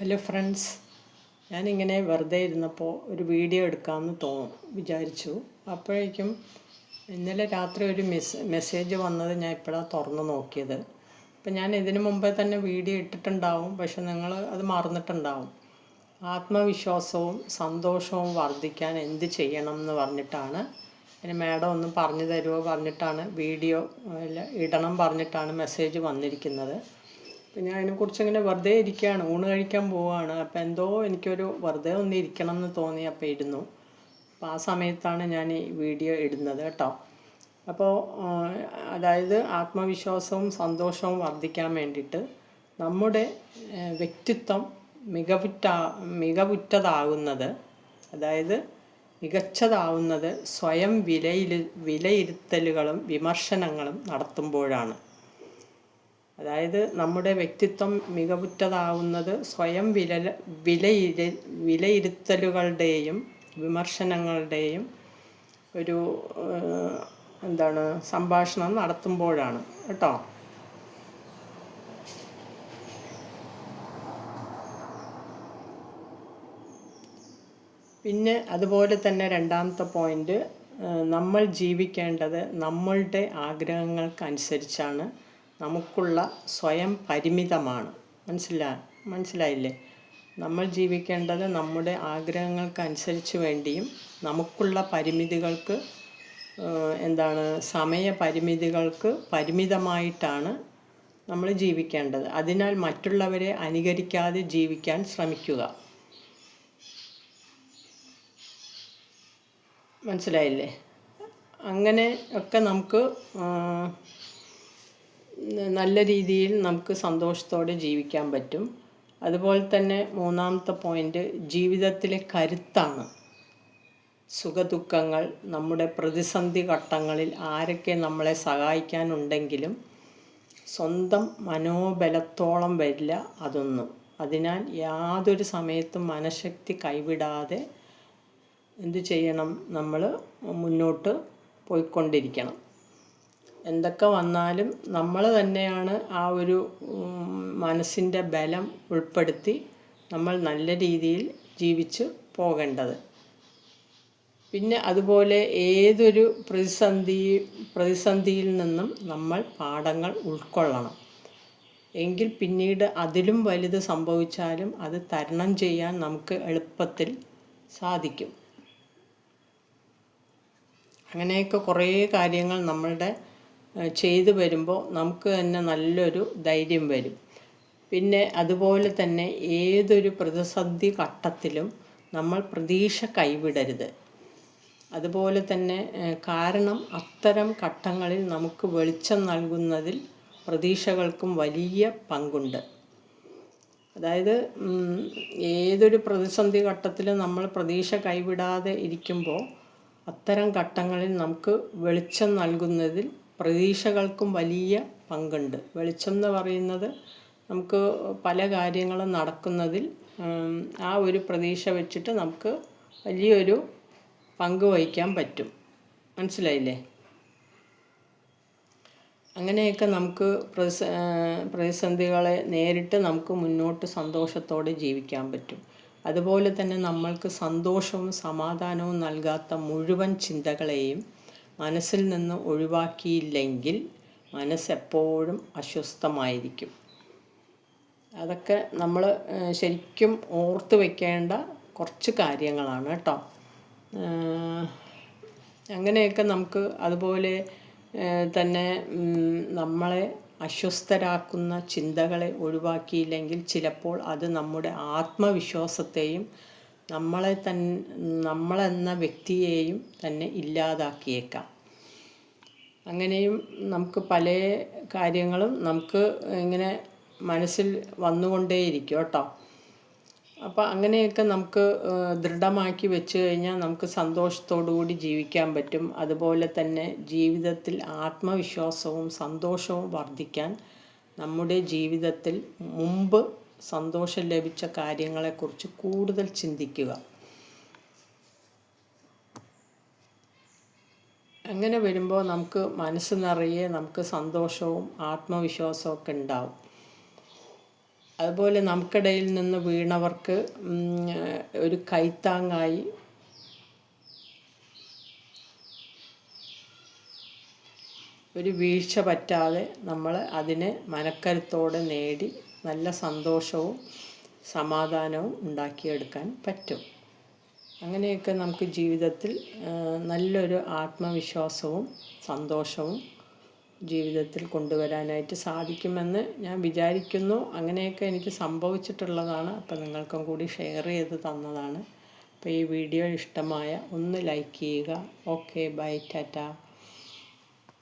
Hello friends ഞാനിങ്ങനെ വെറുതെ ഇരുന്നപ്പോൾ ഒരു വീഡിയോ എടുക്കാമെന്ന് തോന്നും വിചാരിച്ചു. അപ്പോഴേക്കും ഇന്നലെ രാത്രി ഒരു മെസ് മെസ്സേജ് വന്നത് ഞാൻ ഇപ്പോഴാണ് തുറന്ന് നോക്കിയത്. അപ്പം ഞാൻ ഇതിന് മുമ്പേ തന്നെ വീഡിയോ ഇട്ടിട്ടുണ്ടാവും പക്ഷെ നിങ്ങൾ അത് മറന്നിട്ടുണ്ടാവും. ആത്മവിശ്വാസവും സന്തോഷവും വർദ്ധിക്കാൻ എന്ത് ചെയ്യണം എന്ന് പറഞ്ഞിട്ടാണ്. പിന്നെ മാഡം ഒന്ന് പറഞ്ഞു തരുമോ പറഞ്ഞിട്ടാണ് വീഡിയോ ഇടണം പറഞ്ഞിട്ടാണ് മെസ്സേജ് വന്നിരിക്കുന്നത്. ഞാൻ അതിനെക്കുറിച്ച് ഇങ്ങനെ വെറുതെ ഇരിക്കുകയാണ് ഊണ് കഴിക്കാൻ പോവുകയാണ്. അപ്പോൾ എന്തോ എനിക്കൊരു വെറുതെ ഒന്ന് ഇരിക്കണം എന്ന് തോന്നി അപ്പോൾ ഇരുന്നു. അപ്പോൾ ആ സമയത്താണ് ഞാൻ ഈ വീഡിയോ ഇടുന്നത് കേട്ടോ. അപ്പോൾ അതായത് ആത്മവിശ്വാസവും സന്തോഷവും വർദ്ധിക്കാൻ വേണ്ടിയിട്ട് നമ്മുടെ വ്യക്തിത്വം മികവുറ്റ മികവുറ്റതാകുന്നത് അതായത് മികച്ചതാവുന്നത് സ്വയം വിലയിൽ വിലയിരുത്തലുകളും വിമർശനങ്ങളും നടത്തുമ്പോഴാണ്. അതായത് നമ്മുടെ വ്യക്തിത്വം മികവുറ്റതാവുന്നത് സ്വയം വില വിലയിര വിലയിരുത്തലുകളുടെയും വിമർശനങ്ങളുടെയും ഒരു എന്താണ് സംഭാഷണം നടത്തുമ്പോഴാണ്. കേട്ടോ? പിന്നെ അതുപോലെ തന്നെ രണ്ടാമത്തെ പോയിന്റ് നമ്മൾ ജീവിക്കേണ്ടത് നമ്മളുടെ ആഗ്രഹങ്ങൾക്കനുസരിച്ചാണ്. നമുക്കുള്ള സ്വയം പരിമിതമാണ്. മനസ്സിലാ മനസ്സിലായില്ലേ? നമ്മൾ ജീവിക്കേണ്ടത് നമ്മുടെ ആഗ്രഹങ്ങൾക്കനുസരിച്ച് വേണ്ടിയും നമുക്കുള്ള പരിമിതികൾക്ക് എന്താണ് സമയ പരിമിതികൾക്ക് പരിമിതമായിട്ടാണ് നമ്മൾ ജീവിക്കേണ്ടത്. അതിനാൽ മറ്റുള്ളവരെ അനുകരിക്കാതെ ജീവിക്കാൻ ശ്രമിക്കുക. മനസ്സിലായില്ലേ? അങ്ങനെ ഒക്കെ നമുക്ക് നല്ല രീതിയിൽ നമുക്ക് സന്തോഷത്തോടെ ജീവിക്കാൻ പറ്റും. അതുപോലെ തന്നെ മൂന്നാമത്തെ പോയിന്റ് ജീവിതത്തിലെ കരുത്താണ്. സുഖദുഃഖങ്ങൾ നമ്മുടെ പ്രതിസന്ധി ഘട്ടങ്ങളിൽ ആരൊക്കെ നമ്മളെ സഹായിക്കാനുണ്ടെങ്കിലും സ്വന്തം മനോബലത്തോളം വരില്ല അതൊന്നും. അതിനാൽ യാതൊരു സമയത്തും മനഃശക്തി കൈവിടാതെ എന്തു ചെയ്യണം? നമ്മൾ മുന്നോട്ട് പോയിക്കൊണ്ടിരിക്കണം. എന്തൊക്കെ വന്നാലും നമ്മൾ തന്നെയാണ് ആ ഒരു മനസ്സിന്റെ ബലം ഉൾപ്പെടുത്തി നമ്മൾ നല്ല രീതിയിൽ ജീവിച്ച് പോകേണ്ടത്. പിന്നെ അതുപോലെ ഏതൊരു പ്രതിസന്ധി പ്രതിസന്ധിയിൽ നിന്നും നമ്മൾ പാഠങ്ങൾ ഉൾക്കൊള്ളണം. എങ്കിൽ പിന്നീട് അതിലും വലുത് സംഭവിച്ചാലും അത് തരണം ചെയ്യാൻ നമുക്ക് എളുപ്പത്തിൽ സാധിക്കും. അങ്ങനെയൊക്കെ കുറേ കാര്യങ്ങൾ നമ്മളുടെ ചെയ്തു വരുമ്പോൾ നമുക്ക് തന്നെ നല്ലൊരു ധൈര്യം വരും. പിന്നെ അതുപോലെ തന്നെ ഏതൊരു പ്രതിസന്ധി ഘട്ടത്തിലും നമ്മൾ പ്രതീക്ഷ കൈവിടരുത്. അതുപോലെ തന്നെ കാരണം അത്തരം ഘട്ടങ്ങളിൽ നമുക്ക് വെളിച്ചം നൽകുന്നതിൽ പ്രതീക്ഷകൾക്കും വലിയ പങ്കുണ്ട്. അതായത് ഏതൊരു പ്രതിസന്ധി ഘട്ടത്തിലും നമ്മൾ പ്രതീക്ഷ കൈവിടാതെ ഇരിക്കുമ്പോൾ അത്തരം ഘട്ടങ്ങളിൽ നമുക്ക് വെളിച്ചം നൽകുന്നതിൽ പ്രതീക്ഷകൾക്കും വലിയ പങ്കുണ്ട്. വെളിച്ചം എന്ന് പറയുന്നത് നമുക്ക് പല കാര്യങ്ങളും നടക്കുന്നതിൽ ആ ഒരു പ്രതീക്ഷ വെച്ചിട്ട് നമുക്ക് വലിയൊരു പങ്ക് വഹിക്കാൻ പറ്റും. മനസ്സിലായില്ലേ? അങ്ങനെയൊക്കെ നമുക്ക് പ്രതിസ പ്രതിസന്ധികളെ നേരിട്ട് നമുക്ക് മുന്നോട്ട് സന്തോഷത്തോടെ ജീവിക്കാൻ പറ്റും. അതുപോലെ തന്നെ നമ്മൾക്ക് സന്തോഷവും സമാധാനവും നൽകാത്ത മുഴുവൻ ചിന്തകളെയും മനസ്സിൽ നിന്ന് ഒഴിവാക്കിയില്ലെങ്കിൽ മനസ്സെപ്പോഴും അസ്വസ്ഥമായിരിക്കും. അതൊക്കെ നമ്മൾ ശരിക്കും ഓർത്ത് വയ്ക്കേണ്ട കുറച്ച് കാര്യങ്ങളാണ് കേട്ടോ. അങ്ങനെയൊക്കെ നമുക്ക് അതുപോലെ തന്നെ നമ്മളെ അസ്വസ്ഥരാക്കുന്ന ചിന്തകളെ ഒഴിവാക്കിയില്ലെങ്കിൽ ചിലപ്പോൾ അത് നമ്മുടെ ആത്മവിശ്വാസത്തെയും നമ്മളെ തൻ നമ്മളെന്ന വ്യക്തിയെയും തന്നെ ഇല്ലാതാക്കിയേക്കാം. അങ്ങനെയും നമുക്ക് പല കാര്യങ്ങളും നമുക്ക് ഇങ്ങനെ മനസ്സിൽ വന്നുകൊണ്ടേയിരിക്കും കേട്ടോ. അപ്പോൾ അങ്ങനെയൊക്കെ നമുക്ക് ദൃഢമാക്കി വെച്ച് കഴിഞ്ഞാൽ നമുക്ക് കൂടി ജീവിക്കാൻ പറ്റും. അതുപോലെ തന്നെ ജീവിതത്തിൽ ആത്മവിശ്വാസവും സന്തോഷവും വർദ്ധിക്കാൻ നമ്മുടെ ജീവിതത്തിൽ മുമ്പ് സന്തോഷം ലഭിച്ച കാര്യങ്ങളെക്കുറിച്ച് കൂടുതൽ ചിന്തിക്കുക. അങ്ങനെ വരുമ്പോൾ നമുക്ക് മനസ്സ് നിറയെ നമുക്ക് സന്തോഷവും ആത്മവിശ്വാസവും ഒക്കെ ഉണ്ടാവും. അതുപോലെ നമുക്കിടയിൽ നിന്ന് വീണവർക്ക് ഒരു കൈത്താങ്ങായി ഒരു വീഴ്ച പറ്റാതെ നമ്മൾ അതിനെ മനക്കരുത്തോടെ നേടി നല്ല സന്തോഷവും സമാധാനവും ഉണ്ടാക്കിയെടുക്കാൻ പറ്റും. അങ്ങനെയൊക്കെ നമുക്ക് ജീവിതത്തിൽ നല്ലൊരു ആത്മവിശ്വാസവും സന്തോഷവും ജീവിതത്തിൽ കൊണ്ടുവരാനായിട്ട് സാധിക്കുമെന്ന് ഞാൻ വിചാരിക്കുന്നു. അങ്ങനെയൊക്കെ എനിക്ക് സംഭവിച്ചിട്ടുള്ളതാണ്. അപ്പം നിങ്ങൾക്കും കൂടി ഷെയർ ചെയ്ത് തന്നതാണ്. അപ്പോൾ ഈ വീഡിയോ ഇഷ്ടമായ ഒന്ന് ലൈക്ക് ചെയ്യുക. Okay bye tata.